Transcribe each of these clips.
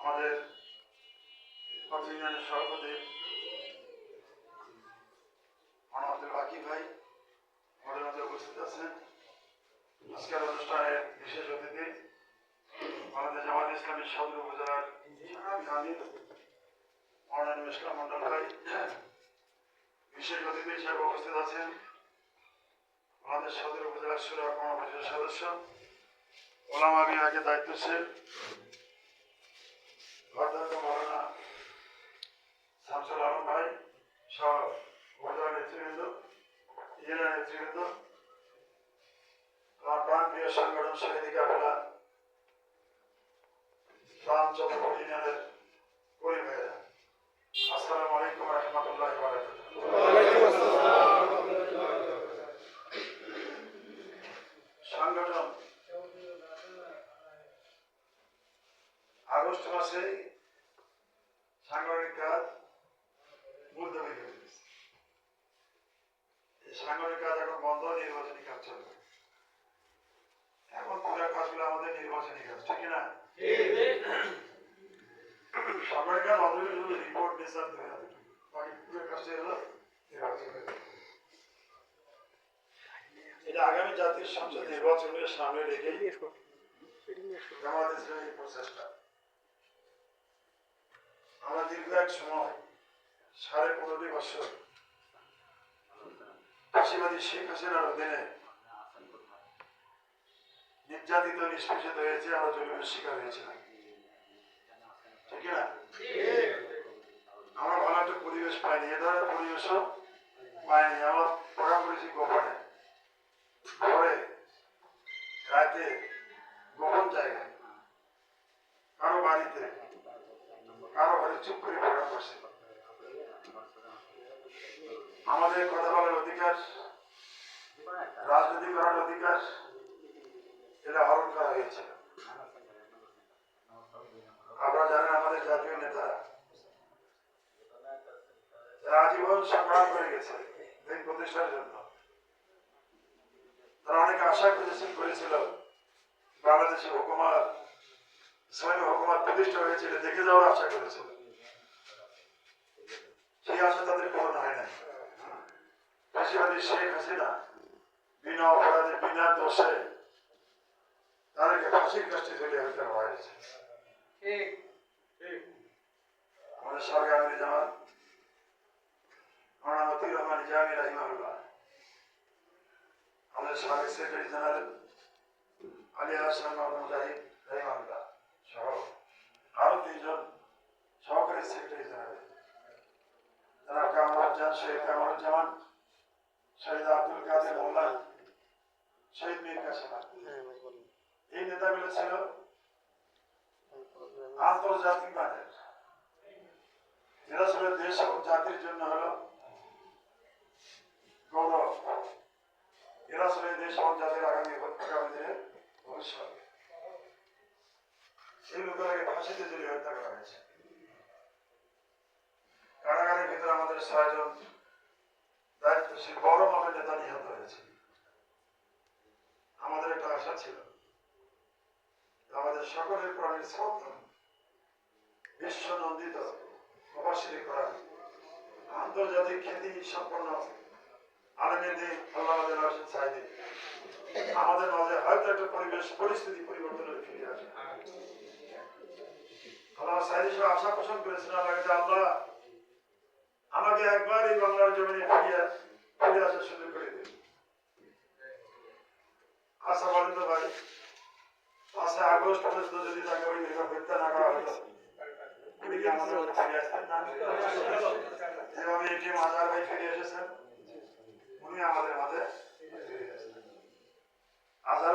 আমাদের ইউনিয়নের সভাপতি মানবদের বাকি ভাই আমাদের মধ্যে উপস্থিত আছেন। আজকের অনুষ্ঠানের বিশেষ অতিথি বাংলাদেশ জামাত ইসলামী সদর উপজেলার মৌলানা ইসলাম মন্ডল ভাই। বিশেষ অতিথি হিসেবে উপস্থিত আছেন আমাদের সদর উপজেলার সুরা কমা পরিষদের সদস্য, ওলামা বিভাগের দায়িত্বশীল অধ্যক্ষ মৌলানা শামসুল আলম ভাই, সহ উপজেলা নেতৃবৃন্দ, ইউনিয়ন নেতৃবৃন্দ, আমার প্রাণপ্রিয় সংগঠন শহীদি কাফেলা রামচন্দ্রপুর ইউনিয়নের গরিব ভাইয়েরা আসসালামু আলাইকুম রহমতুল্লাহ সংগঠন আগস্ট মাসে সাংগঠনিক কাজ মুলতবি করে দিয়েছে কাজ এখন বন্ধ নির্বাচনী কাজ চলবে। এখন পুরো কাজগুলো আমাদের নির্বাচনী কাজ ঠিক না সাংগঠনিক কাজ অন্তত শুধু রিপোর্ট বিচার দেবে বাকি পুরো কাজটা হলো নির্বাচনী এটা আগামী জাতীয় সংসদ নির্বাচনের সামনে রেখে জামাত প্রচেষ্টা। আমরা দীর্ঘ এক সময় সাড়ে পনেরোটি বছর কাশিবাদী শেখ হাসিনার অধীনে নির্যাতিত, নিষ্পেষিত হয়েছে, আমরা জরিমের শিকার হয়েছিলাম। চুপ করে আমাদের কথা বলার অধিকার, রাজনীতি করার অধিকার, এটা হরণ করা জানেন আমাদের জাতীয় নেতা আজীবন সংগ্রাম করে গেছে দিন প্রতিষ্ঠার জন্য। তারা অনেক আশা করেছিল করেছিল। বাংলাদেশে হুকুমাত ইসলামী হুকুমাত প্রতিষ্ঠা হয়েছে, এটা দেখে যাওয়ার আশা করেছিল। আশা তাদের পূরণ হয় নাই। ফাঁসিবাদী শেখ হাসিনা বিনা অপরাধে বিনা দোষে তাদেরকে ফাঁসির কাছে হত্যা করা হয়েছে। আমাদের সরকার আমির জামান মৌলানা মতিউর রহমান জামি রাহিমাহুল্লাহ। আমাদের সাবেক সেক্রেটারি জেনারেল আলী হাসান মোহাম্মদ মুজাহিদ রাহিমাহুল্লাহ সহ আরও তিনজন সহকারী সেক্রেটারি জেনারেল। কামরুজ্জামান শহীদ কামরুজ্জামান শহীদ আব্দুল কাদের মোল্লা শহীদ মীর কাসেম এই নেতাগুলো ছিল আন্তর্জাতিক মানের। এরা ছিল দেশ এবং জাতির জন্য হলো গৌরব। এরা ছিল দেশ এবং জাতির আগামী আগামী দিনের ভবিষ্যৎ। এই লোকেরাকে ফাঁসিতে জড়িয়ে হত্যা করা হয়েছে। আমাদের ছয়জন দায়িত্বশীল বড় মাপের নেতা নিহত হয়েছে। আমাদের একটা আশা ছিল আমাদের সকলের প্রাণের শ্রদ্ধা বিশ্ব প্রবাসী করা আন্তর্জাতিক খ্যাতি সম্পন্ন আলমেদি আল্লাহ রাশেদ সাইদি আমাদের মাঝে হয়তো একটা পরিবেশ, পরিস্থিতি পরিবর্তনের ফিরে আসে। আল্লাহ সাহেব আশা পোষণ করেছেন আল্লাহকে আল্লাহ আমাকে একবার এই বাংলার জমিনে ফিরিয়ে ফিরে আসার সুযোগ করে দিন। আশা বলেন তো ভাই। পাঁচই আগস্ট পর্যন্ত যদি তাকে ওই জায়গা হত্যা না করা হতো ফিরে যেভাবে এটি মাজার ভাই ফিরে এসেছেন উনি আমাদের মাঝে।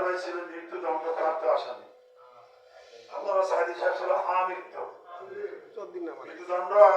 ভাই ছিলেন মৃত্যু দণ্ড প্রাপ্ত আসামি। আপনারা সাহেদি সাহেব ছিল আমৃত্যু। মৃত্যুদণ্ড আর